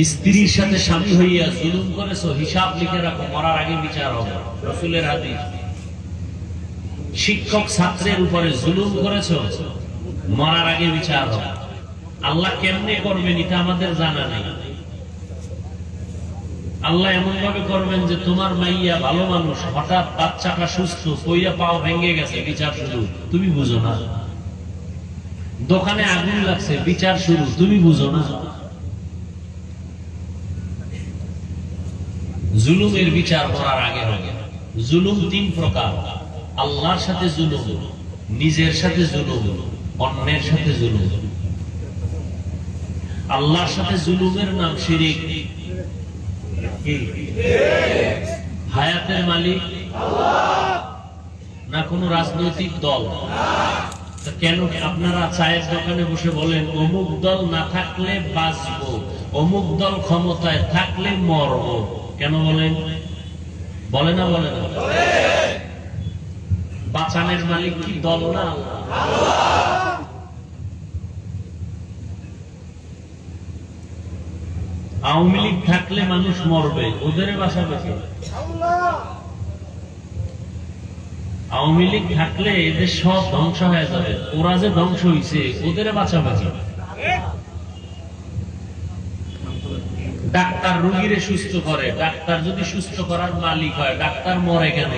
স্ত্রীর সাথে স্বামী হইয়া জুলুম করেছ, হিসাব লিখে রাখো, মরার আগে বিচার হবে। রসুলের হাদিস। শিক্ষক ছাত্রের উপরে জুলুম করেছ, মরার আগে বিচার হবে। আল্লাহ কেমনে করবেন এটা আমাদের জানা নেই। আল্লাহ এমন ভাবে করবেন যে তোমার মাইয়া ভালো মানুষ, হঠাৎ বাচ্চাটা সুস্থ কইয়া পাও ভেঙে গেছে, বিচার শুরু। তুমি বুঝো না। দোকানে আগুন লাগছে, বিচার শুরু। তুমি বুঝো না। জুলুমের বিচার করার আগে হবে। জুলুম তিন প্রকার। আল্লাহর সাথে জুলুম, নিজের সাথে জুলুম, অন্যের সাথে জুলুম। আল্লাহর সাথে জুলুমের নাম শিরিক। হায়াতের মালিক। না কোনো রাজনৈতিক দল। কেন আপনারা চায়ের দোকানে বসে বলেন, অমুক দল না থাকলে বাঁচবো, অমুক দল ক্ষমতায় থাকলে মরব কেন বলেন বলে না বলে না? বাঁচানের মালিক কি দল না আওয়ামী লীগ থাকলে মানুষ মরবে, ওদের বাসা বেশি আওয়ামী লীগ থাকলে এদের সব ধ্বংস হয়ে যাবে, ওরা যে ধ্বংস হয়েছে ওদের বাঁচা বাঁচাবাঁচি ডাক্তার রুগীরে সুস্থ করে, ডাক্তার যদি সুস্থ করার মালিক হয়, ডাক্তার মরে কেন?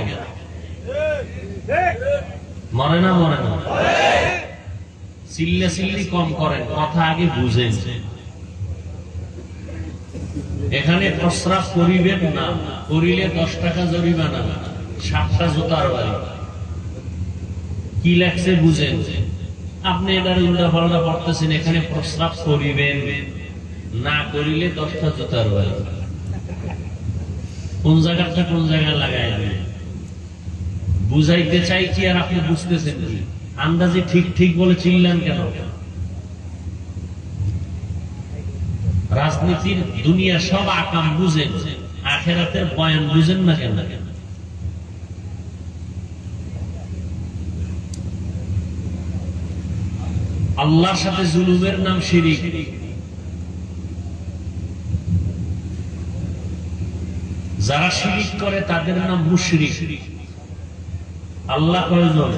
মরে না মরে না? চিল্লা চিল্লি কম করেন, কথা আগে বুঝেন। এখানে প্রস্রাব করিবেন না, করিলে দশ টাকা জরিমানা, সাতটা জোতার বাড়ি। কি লাগছে বুঝেন? আপনি এটার উল্টা পাল্টা পড়তেছেন, এখানে প্রস্রাব করিবেন। না করিলে দশটা জোতার বাড়ি কোন জায়গাটা কোন জায়গায় লাগাই বুঝাইতে চাই কি আর আপনি বুঝতেছেন কি? আন্দাজে ঠিক ঠিক বলে চিনলেন কেন? রাজনীতির দুনিয়া সব আকাম বুঝেন আখেরাতের বয়ান বুঝেন না কেন? আল্লাহর সাথে জুলুমের নাম শিরিক। যারা শিরিক করে, তাদের নাম মুশরিক। আল্লাহ কয়জন?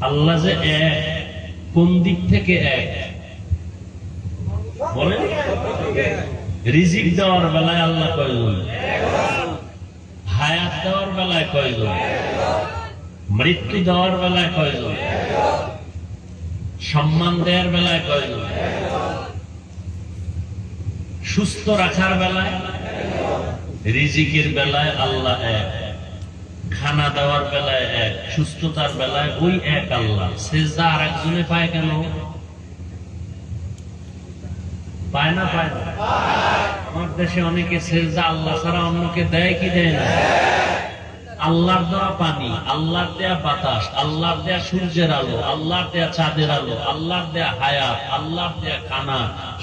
আল্লাহ যে এক, কোন দিক থেকে এক? বলেন। রিজিক দেওয়ার বেলায় আল্লাহ কয়জন? হায়াত দেওয়ার বেলায় কয়জন? মৃত্যু দেওয়ার বেলায় কয়জন? সম্মান দেওয়ার বেলায় কয়জন? সুস্থ রাখার বেলায় রিজিকের বেলায় আল্লাহ এক, খানা দেওয়ার বেলায় এক, সুস্থতার বেলায় ওই এক আল্লাহ। সেজদা আর একজনে পায় কেন? পায় না পায় না? আমার দেশে অনেকে সেজদা আল্লাহ ছাড়া অন্যকে দেয় কি দেয় না? আল্লাহর দেওয়া পানি, আল্লাহর দেয়া বাতাস, আল্লাহর দেয়া সূর্যের আলো, আল্লাহর দেয়া চাঁদের আলো, আল্লাহর দেয়া হায়াত, আল্লাহর দেয়া খানা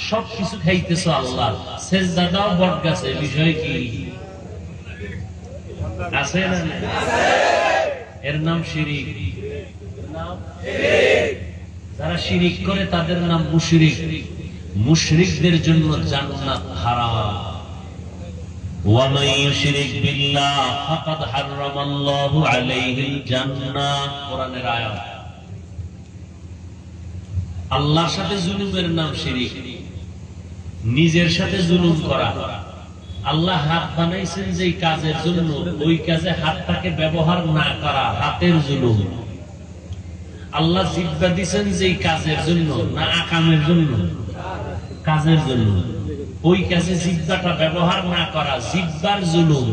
সব কিছু খাইতেছো আল্লাহ। সেজদা দাও বট গাছে বিষয় কি? আছে না এর নাম শিরিক। যারা শিরিক করে, তাদের নাম মুশরিক। মুশরিকদের জন্য জান্নাত হারাম। ومن يشرك بالله فقد حرم الله عليه الجنة কোরআনের আয়াত আল্লাহর সাথে জুলুমের নাম শিরিক নিজের সাথে জুলুম করা আল্লাহ হাত বানাইছেন যে কাজের জন্য ওই কাজে হাতটাকে ব্যবহার না করা হাতের জুলুম আল্লাহ জিব্বা দিছেন যে কাজের জন্য না আকামের জন্য কাজের জন্য ওই কাজে জিব্বাটা ব্যবহার না করা, জিব্বার জুলুম।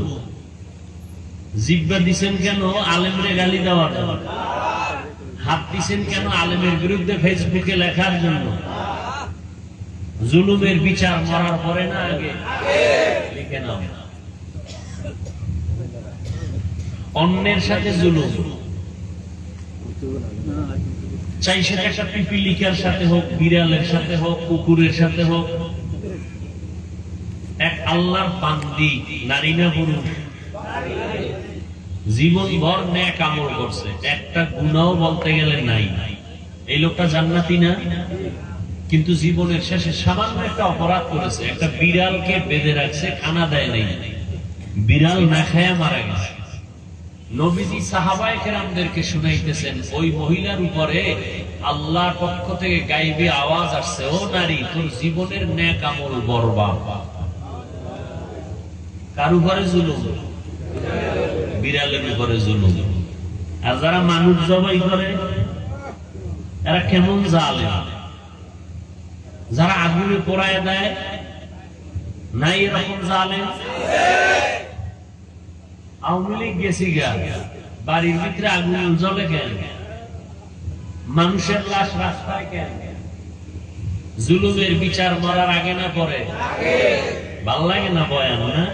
জিব্বা দিছেন কেন? আলেমরে গালি দেওয়ার জন্য। হাত দিছেন কেন? আলেমের বিরুদ্ধে ফেসবুকে লেখার জন্য। জুলুমের বিচার মরার পরে না আগে? লিখে নাও। অন্যের সাথে জুলুম। চাই সেটা একটা পিপিলিকার সাথে হোক, বিড়ালের সাথে হোক, কুকুরের সাথে হোক আল্লাহর বান্দি নারী না পুরুষ? জীবন ভর ন্যাক আমল করছে। একটা গুণাও বলতে গেলে নাই। এই লোকটা জান্নাতি না? কিন্তু জীবনের শেষে সামান্য একটা অপরাধ করেছে। একটা বিড়ালকে বেঁধে রাখছে, খানা দেয় নাই। বিড়াল না খায়া মারা গেছে। নবীজি সাহাবায়ে কেরামদেরকে শুনাইতেছেন, ওই মহিলার উপরে আল্লাহর পক্ষ থেকে গাইবে আওয়াজ আসছে। ও নারী, তোর জীবনের ন্যাক আমল বরবাদ। কার উপরে জুলুম, বিড়ালের উপরে জুলুম। আর যারা মানুষ জবাই করে এরা কেমন জালে যারা আগুনে পোড়ায় দেয়, নাই এরকম জালে আওয়ামী লীগ গেছি গা, বাড়ির ভিতরে আগুন জ্বলে কেন? মানুষের লাশ রাস্তায় কেন? জুলুমের বিচার মরার আগে না পরে? ভালো লাগে না বয়ান, না?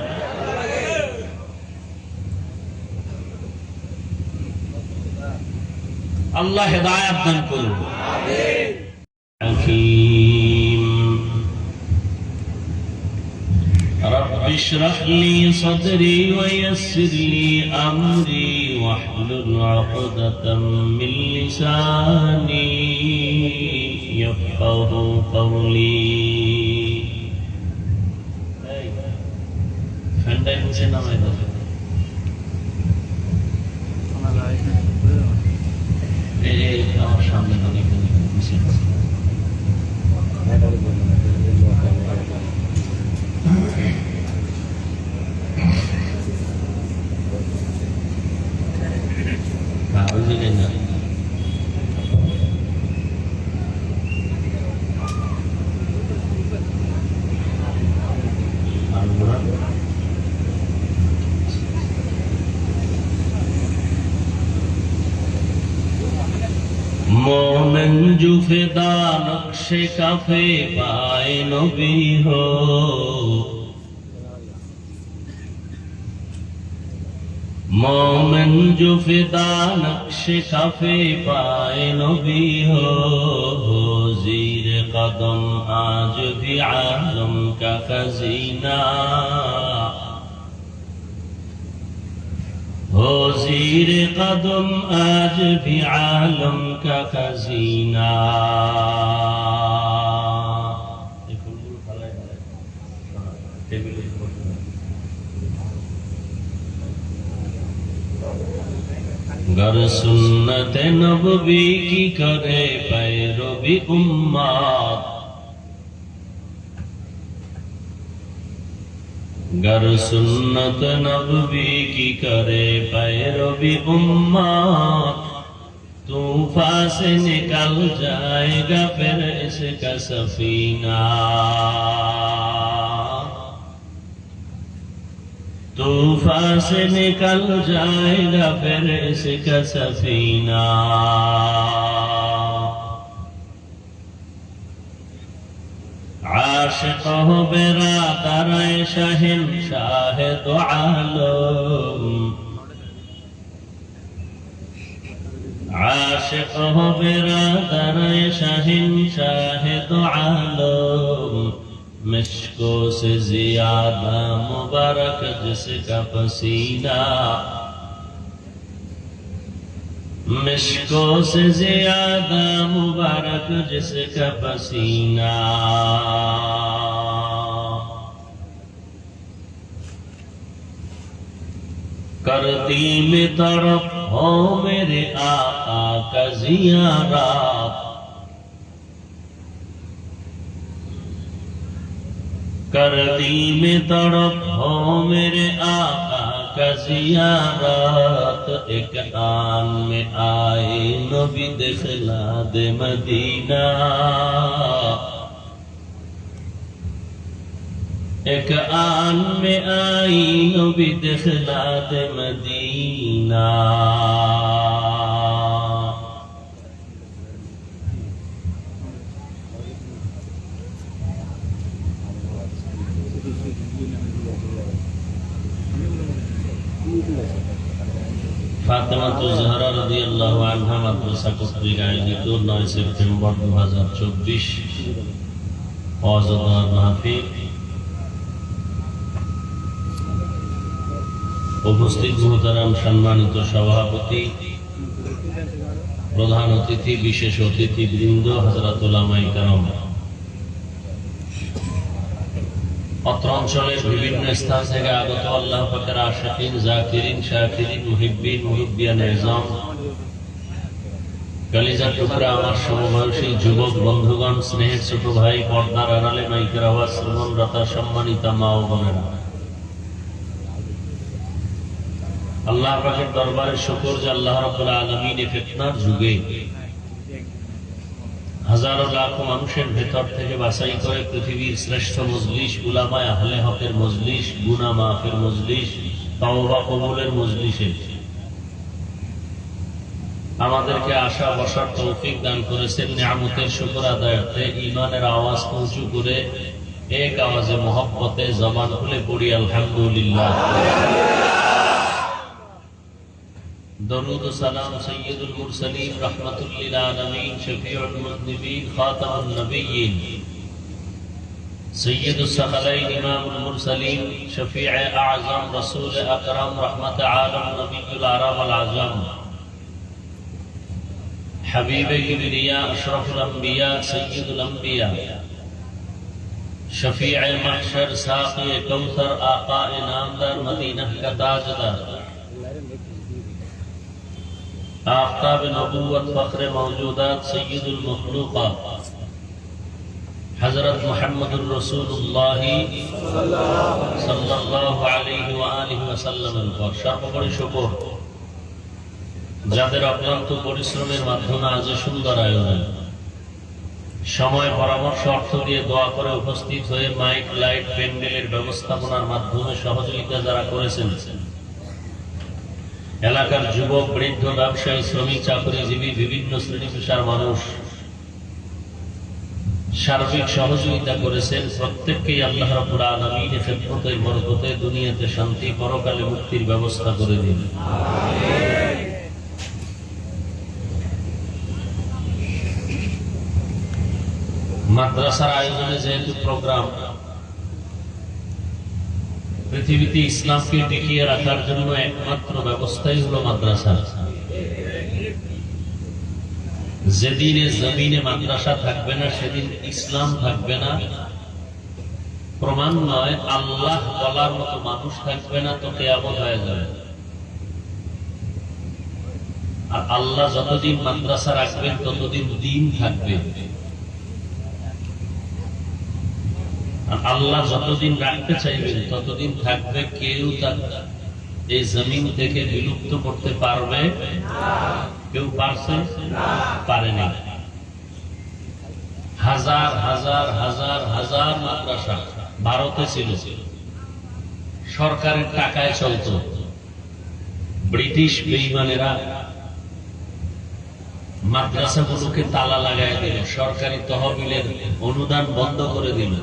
আল্লাহ হেদায়াত দান করুন حكيم رب اشرح لي صدري ويسر لي أمري واحلل عقدة من لساني يفقه قولي ফ্যানটাই মুছে নামাই দেবে খোদা নকশে কাফে পায় নবী হো। মোমেন জো ফিদা নকশে কাফে পায় নবী হো। জির কদম আজ ভি আলম কা খজিনা। ہو زیر قدم آج بھی كزينا گر سنت نبوی کی کرے پیروی امات گر سنت نبوی کی کرے پیروی امات तूफा से निकल जाएगा फिर इसका सफीना तूफा से निकल जाएगा फिर इसका सफीना आशिक हो बेरादर शहिन शाह तो عاشق হবে রাদারায় شاهين شاهد আলম مشکو سے زیادہ مبارک جس کا پسینہ مشکو سے زیادہ مبارک جس کا پسینہ کرتی میں طرف ہو میرے آقا کا زیارہ۔ کرتی میں تڑپ ہو میرے آقا کا زیارات ایک آن میں آئے نبی دکھلا دے مدینہ۔ ایک آن میں آئی نبی دخلا دے مدینہ ফাতেমা তুজহারা রাদিয়াল্লাহু আনহা মাদ্রাসা কর্তৃক আয়োজিত 9 সেপ্টেম্বর 2024 অজদার মাহফিল উপস্থিত মোহতারাম সম্মানিত সভাপতি, প্রধান অতিথি, বিশেষ অতিথি বৃন্দ হজরতুলামাই কারম। অত্র অঞ্চলের বিভিন্ন স্থান থেকে আগত আল্লাহ পাকের আশাকিন, জাকিরিন, শাকিরিন, মুহিব্বিন মুহিবিয়ান এজাম কালিজা টুকরা আমার সমবয়সী যুবক বন্ধুগণ, স্নেহের ছোট ভাই, পর্দার আড়ালে মাইকের আওয়াজ শ্রবণ রাতা সম্মানিতা মা ও বোনেরা। আল্লাহ দরবারে শুকর যে আল্লাহ ফিতনার যুগে হাজারো লাখো মানুষের ভেতর থেকে বাছাই করে পৃথিবীর শ্রেষ্ঠ মজলিস আহলে হকের মজলিস গুনা মাফের মজলিস, তওবা কবুলের মজলিসে। আমাদেরকে আশা বসার তৌফিক দান করেছেন নিয়ামতের শুকর আদায়তে ইমানের আওয়াজ উঁচু করে এক আওয়াজে মহব্বতে জবান খুলে পড়ি, আলহামদুলিল্লাহ। درود و سلام سید المرسلین، رحمت للعالمین، شفیع المذنبین، خاتم النبیین. سید الثقلین امام المرسلین، شفیع اعظم، رسول اکرم، رحمت عالم، نبی العرب العظم. حبیب کبریا، اشرف الانبیاء، سید الانبیاء. شفیع محشر، ساقی کوثر، آقا نامدار مدینہ کا تاجدار. آفتاب نبوت فخر موجودات سید المخلوقات حضرت محمد الرسول اللہ صلی اللہ علیہ وآلہ وسلم সর্বোপরি শুকর। যাদের অক্লান্ত পরিশ্রমের মাধ্যমে আজ সুন্দর আয়োজন। সময়, পরামর্শ, অর্থ দিয়ে দোয়া করে উপস্থিত হয়ে মাইক, লাইট, প্যান্ডেলের ব্যবস্থাপনার মাধ্যমে সহযোগিতা যারা করেছেন এলাকার যুবক, বৃদ্ধ, ব্যবসায়ী, শ্রমিক, চাকরিজীবী, বিভিন্ন শ্রেণি পেশার মানুষ সার্বিক সহযোগিতা করেছেন। প্রত্যেককেই আল্লাহ দুনিয়াতে শান্তি, পরকালে মুক্তির ব্যবস্থা করে দিন। মাদ্রাসার আয়োজনে যেহেতু প্রোগ্রাম পৃথিবীতে ইসলামকে টিকিয়ে রাখার জন্য একমাত্র ব্যবস্থাই হলো মাদ্রাসা। যেদিনে জমিনে মাদ্রাসা থাকবে না, সেদিন ইসলাম থাকবে না। প্রমাণ নয়, আল্লাহ বলার মতো মানুষ থাকবে না, তো কেয়ামত হয়ে যাবে। আর আল্লাহ যতদিন মাদ্রাসা রাখবেন, ততদিন দিন থাকবে আর আল্লাহ যতদিন রাখতে চাইবেন ততদিন থাকবে কেউ তার এই জমিন থেকে বিলুপ্ত করতে পারবে? কেউ পারছে? পারেনি হাজার হাজার হাজার হাজার মাদ্রাসা ভারতে ছিল। সরকারের টাকায় চলত। ব্রিটিশ বেইমানেরা মাদ্রাসাগুলোকে তালা লাগাই দিল, সরকারি তহবিলের অনুদান বন্ধ করে দিল।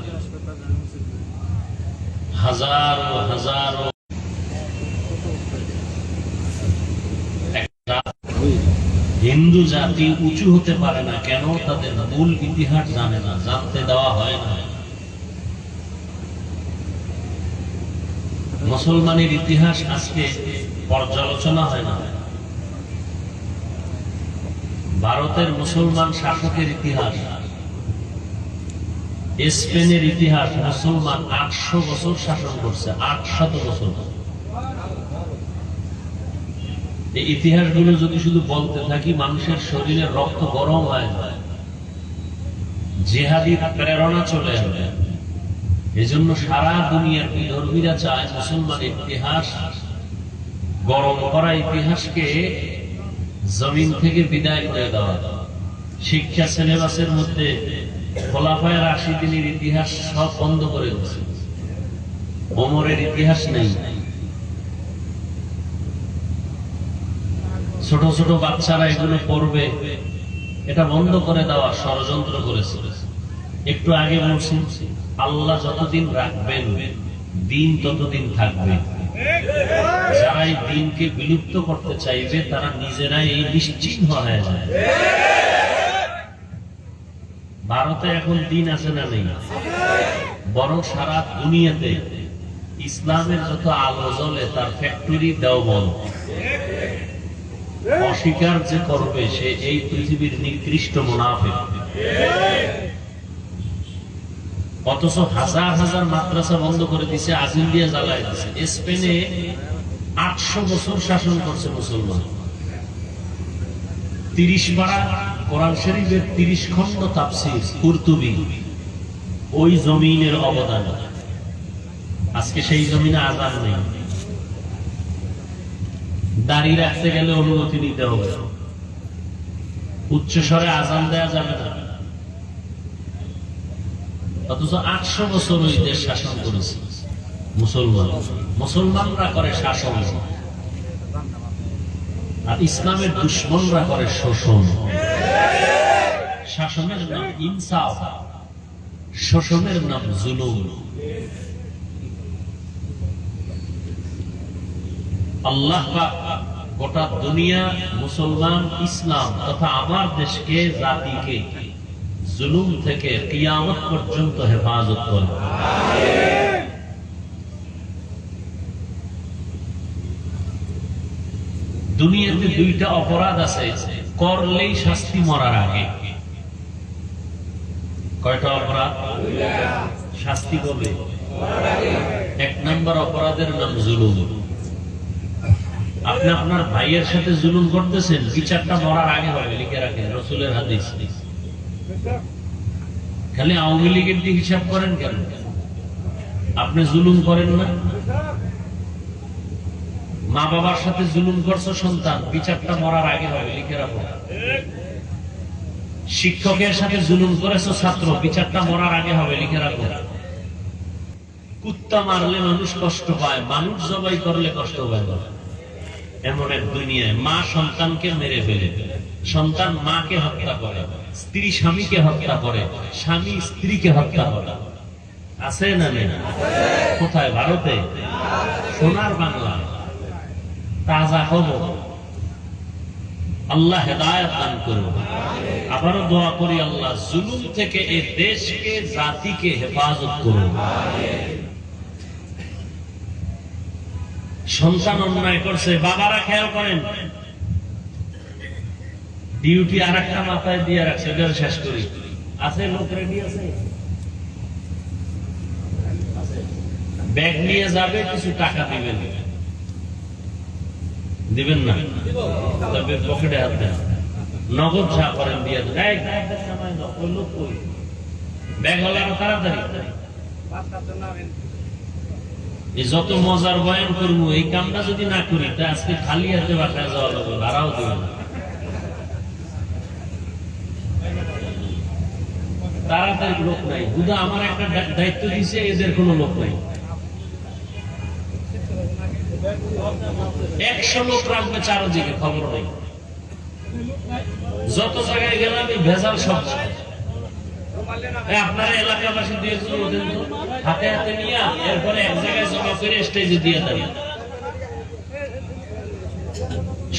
হাজারো হাজারো। হিন্দু জাতি উঁচু হতে পারে না কেন? তাদের মূল ইতিহাস জানে না, জানতে দেওয়া হয় না। মুসলমানের ইতিহাস আজকে পর্যালোচনা হয় না। ভারতের মুসলমান শাসকের ইতিহাস স্পেনের ইতিহাস মুসলমান আটশো বছর শাসন করছে, আটশত বছর। এই ইতিহাসগুলো যদি শুধু বলতে থাকি, মানুষের শরীরে রক্ত গরম হয়ে যায়। জেহাদি প্রেরণা চলে আসবে এজন্য সারা দুনিয়ার বিধর্মীরা চায়, মুসলমান ইতিহাস গরম করা ইতিহাসকে জমিন থেকে বিদায় করে দেওয়া। শিক্ষা সিলেবাসের মধ্যে খোলাফায় রাশিদিনের ইতিহাস সব বন্ধ করে দিচ্ছে। ওমরের ইতিহাস নেই। ছোট ছোট বাচ্চারা এগুলো পড়বে। এটা বন্ধ করে দেওয়া ষড়যন্ত্র করেছে। একটু আগে বলছি, আল্লাহ যতদিন রাখবেন, দিন ততদিন থাকবে। যারা এই দিনকে বিলুপ্ত করতে চাইবে, তারা নিজেরাই এই নিশ্চিহ্ন হয়ে যায় ভারতে এখন দিন আছে না নেই? বরং সারা দুনিয়াতে ইসলামের যত আলো জ্বলে, তার ফ্যাক্টরি দেওবল অস্বীকার যে করবে, সে এই পৃথিবীর নিকৃষ্ট মুনাফিক। অথচ হাজার হাজার মাদ্রাসা বন্ধ করে দিছে দিয়ে জ্বালায় দিছে। স্পেনে আটশো বছর শাসন করছে মুসলমান। তিরিশ পাড়া কোরআন শরীফের তিরিশ ওই জমিনের অবদান। আজকে সেই জমিনে আজান নেই। দাঁড়িয়ে রাখতে গেলে অনুমতি নিতে হবে। উচ্চস্বরে আজান দেয়া যাবে না। অথচ আটশো বছর ওই দেশ শাসন করেছে। মুসলমান। মুসলমানরা করে শাসন। আর ইসলামের দুশ্মনরা করে শোষণ। শাসনের নাম ইনসাফ, শোষণের নাম জুলুম। আল্লাহ গোটা দুনিয়া, মুসলমান, ইসলাম তথা আমার দেশকে, জাতিকে জুলুম থেকে কিয়ামত পর্যন্ত হেফাজত করে দুনিয়াতে দুইটা অপরাধ আছে। করলেই শাস্তি মরার আগে। কয়টা অপরাধ? শাস্তি কবে এক নম্বর অপরাধের নাম জুলুম। আপনি আপনার ভাইয়ের সাথে জুলুম করতেছেন বিচারটা মরার আগে হবে, লিখে রাখেন, রসুলের হাদিস। খালি আওয়ামী লীগের দিয়ে হিসাব করেন কেন? আপনি জুলুম করেন না? মা বাবার সাথে জুলুম করছ সন্তান, বিচারটা মরার আগে হবে লিখে রাখো। শিক্ষকের সাথে জুলুম করেছ ছাত্র, বিচারটা মরার আগে হবে, লিখে রাখো। কুত্তা মারলে মানুষ কষ্ট পায়, মানুষ জবাই করলে কষ্ট পায়। এমন এক দুনিয়ায় মা সন্তানকে মেরে ফেলে। সন্তান মাকে হত্যা করে, স্ত্রী স্বামীকে হত্যা করে, স্বামী স্ত্রীকে হত্যা করে। আছে না নেই? কোথায়? ভারতে? সোনার বাংলা। তাজা খবর আল্লাহ হেদায়ত দান করুন। আবারও দোয়া করি আল্লাহ জুলুম থেকে এই দেশকে, জাতিকে হেফাজত করুন। সন্তান অন্যায় করছে, বাবারা খেয়াল করেন। ডিউটি আর একটা মাথায় দিয়ে রাখছে ওটা শেষ করি। আছে লোক রেডি আছে। ব্যাগ নিয়ে যাবে, কিছু টাকা দিবেন। দিবেন না। তবে পকেটে হাত দেন। নগদ যা করেন তাড়াতাড়ি। যত মজার বয়ান করব, এই কামটা যদি না করি, তা আজকে খালি হাতে বাসায় যাওয়া লাগবে ভাড়াও দেবে তাড়াতাড়ি লোক নাই। বুধা আমার একটা দায়িত্ব দিছে, এদের কোনো লোক নাই। একশো লোক রাখবে খবর নেই। যত জায়গায় ভেজাল সব আপনারা এলাকাবাসী হাতে হাতে নিয়ে এরপরে এক জায়গায় জমা করে স্টেজে দিয়ে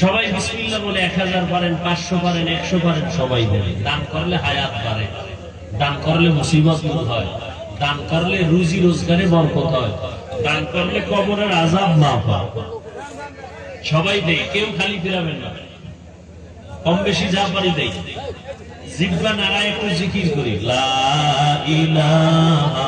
সবাই বিসমিল্লা বলে, এক হাজার পারেন, পাঁচশো পারেন, একশো পারেন, সবাই দেবে দান করলে হায়াত পারে দান করলে মুসিবত হয়। দান করলে রুজি রোজগারে বরকত হয়। দান করলে কবরের আজাব মাফা সবাই দেয় কেউ খালি ফিরাবেন না। কম বেশি যা পারি দেয় জিব্বা নারা একটু জিকির করি। লা ইলাহা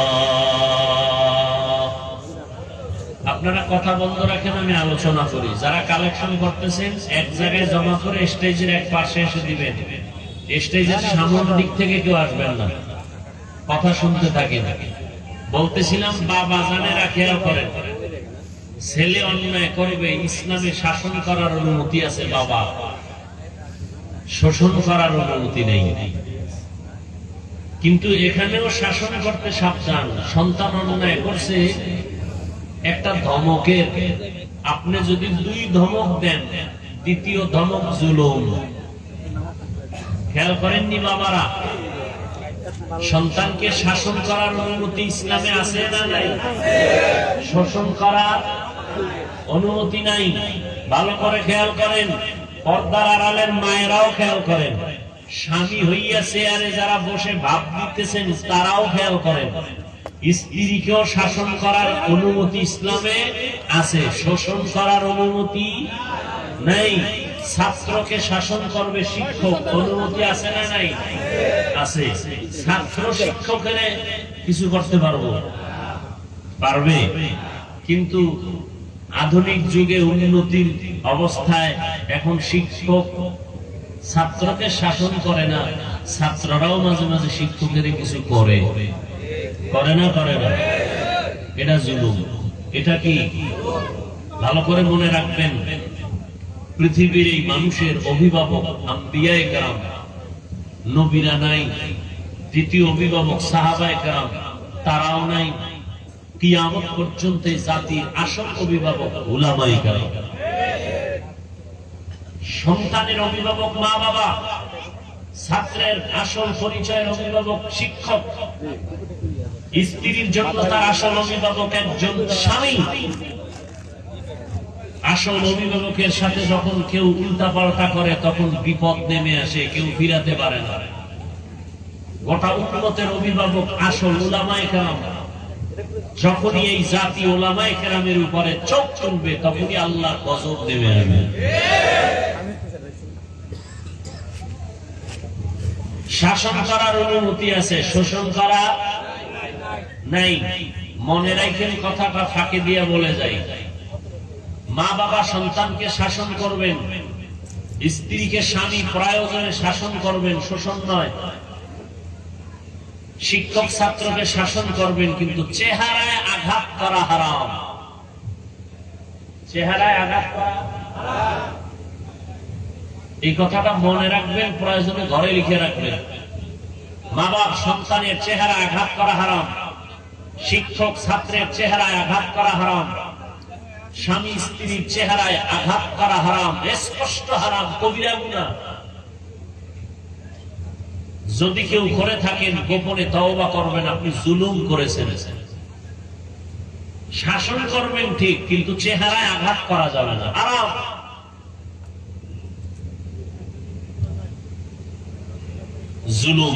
আপনারা কথা বন্ধ রাখেন, আমি আলোচনা করি। যারা কালেকশন করতেছেন, এক জায়গায় জমা করে স্টেজের এক পাশে এসে দিবেন। স্টেজের সামনের দিক থেকে কেউ আসবেন না। কথা শুনতে থাকেন। বলতেছিলাম, বাবা জানেরা খেয়াল করেন ছেলে অন্যায় করবে, ইসলামে শাসন করার অনুমতি আছে বাবা। শোষণ করার অনুমতি নেই। কিন্তু এখানেও শাসন করতে সাবধান। সন্তান অন্যায় করছে একটা ধমকের। আপনি যদি দুই ধমক দেন, দ্বিতীয় ধমক জুলুম। খেয়াল করেননি বাবারা? সন্তানকে শাসন করার অনুমতি ইসলামে আছে না নাই? শোষণ করার অনুমতি নাই। ভালো করে খেয়াল করেন। পর্দার আড়ালের মায়েরাও খেয়াল করেন। স্বামী হইয়া চেয়ারে যারা বসে ভাব দিতেছেন, তারাও খেয়াল করেন। শাসন করার অনুমতি ইসলামে আছে। শোষণ করার অনুমতি নাই। ছাত্রকে শাসন করবে শিক্ষক। অনুমতি আছে না নাই? আছে। ছাত্র শিক্ষকের কিছু করতে পারব। পারবে। কিন্তু আধুনিক যুগে উন্নতির অবস্থায় এখন শিক্ষক ছাত্রকে শাসন করে না। ছাত্ররাও মাঝে মাঝে শিক্ষকের কিছু করে। করে না করে না। এটা জুলুম। এটা কি? ভালো করে মনে রাখবেন, পৃথিবীর এই মানুষের অভিভাবক, আম্বিয়ায় কারাম, নবীরা নাই, দ্বিতীয় অভিভাবক, সাহাবায় কারাম, তারাও নাই। কিয়ামত পর্যন্ত জাতির আসল অভিভাবক উলামাই কারাম। সন্তানের অভিভাবক মা বাবা, ছাত্রের আসল পরিচয়ের অভিভাবক শিক্ষক। স্ত্রীর জন্য তার আসল অভিভাবক একজন স্বামী। আসল অভিভাবকের সাথে যখন কেউ উল্টা পাল্টা করে, তখন বিপদ নেমে আসে, কেউ ফিরাতে পারে না। গোটা উন্নতের অভিভাবক আসল ওলামায় কেরাম। যখনই এই জাতি ওলামায় কেরামের উপরে চোখ তুলবে, তখনই আল্লাহ গজব নেমে আসবে। শাসন করার অনুমতি আছে, শোষণ করা নাই, মনে রাখেন কথাটা ফাঁকে দিয়ে বলে যাই। মা বাবা সন্তানকে শাসন করবেন, স্ত্রীকে স্বামী প্রয়োজনে শাসন করবেন, শোষণ নয়। শিক্ষক ছাত্রকে শাসন করবেন, কিন্তু চেহারায় আঘাত করা হারাম। চেহারায় আঘাত করা এই কথাটা মনে রাখবেন, প্রয়োজনে ঘরে লিখে রাখবেন। মা বাপ সন্তানের চেহারা আঘাত করা হারাম। শিক্ষক ছাত্রের চেহারায় আঘাত করা হারাম। স্বামী স্ত্রীর চেহারায় আঘাত করা হারাম। স্পষ্ট হারাম, কবিরা গুণা। যদি কেউ করে থাকেন, গোপনে তওবা করবেন, আপনি জুলুম করেছেন শাসন করবেন ঠিক, কিন্তু চেহারায় আঘাত করা যাবে না। আরাম। জুলুম।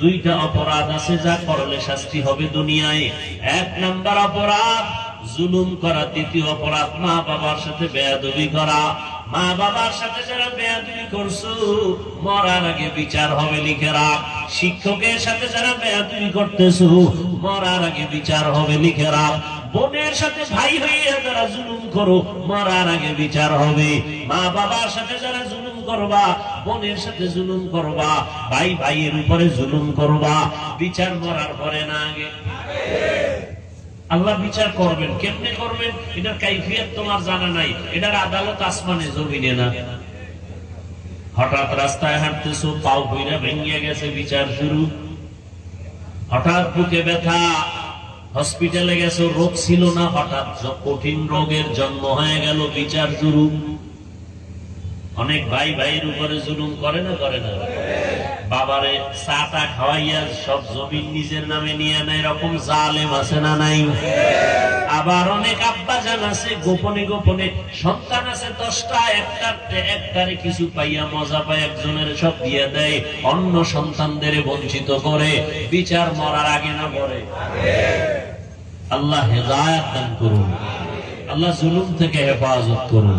দুইটা অপরাধ আছে, যা করলে শাস্তি হবে দুনিয়ায়। এক নাম্বার অপরাধ, জুলুম করা। দ্বিতীয় অপরাধ, মা বাবার সাথে বেয়াদবি করা। মা বাবার সাথে যারা বেয়াদবি করছ, মরার আগে বিচার হবে, লিখে রাখ। শিক্ষকের সাথে যারা বেয়াদবি করতেছো, মরার আগে বিচার হবে, লিখে রাখ। বোনের সাথে ভাই হয়ে যারা জুলুম করো, মরার আগে বিচার হবে। মা বাবার সাথে যারা জুলুম করবা, বোনের সাথে জুলুম করবা, ভাই ভাইয়ের উপরে জুলুম করবা। বিচার মরার পরে না আগে। আল্লাহ বিচার করবেন, কেমনে করবেন? এটার কাইফিয়ত তোমার জানা নাই। এটার আদালত আসমানে, জমিনে না। হঠাৎ রাস্তায় হাঁটতেছো, পাও বইরা ভেঙে গেছে, বিচার শুরু। হঠাৎ বুকে ব্যথা হসপিটালে গেছো, রোগ ছিল না হঠাৎ। কঠিন রোগের জন্ম হয়ে গেল, বিচার জুরুম অনেক ভাই ভাইয়ের উপরে জুলুম করে না করে না? বাবারে চাটা খাওয়াইয়া সব জমিন নিজের নামে নিয়ে নেয় এরকম জালেম আছে না নাই? আবার অনেক আব্বা জান আছে, গোপনে গোপনে সন্তান আছে দশটা, একটা একটারে কিছু পাইয়া মজা পায়, একজনের সব দিয়ে দেয়, অন্য সন্তানদের বঞ্চিত করে, বিচার মরার আগে না পরে আল্লাহ হেদায়াত দান করুন। আল্লাহ জুলুম থেকে হেফাজত করুন।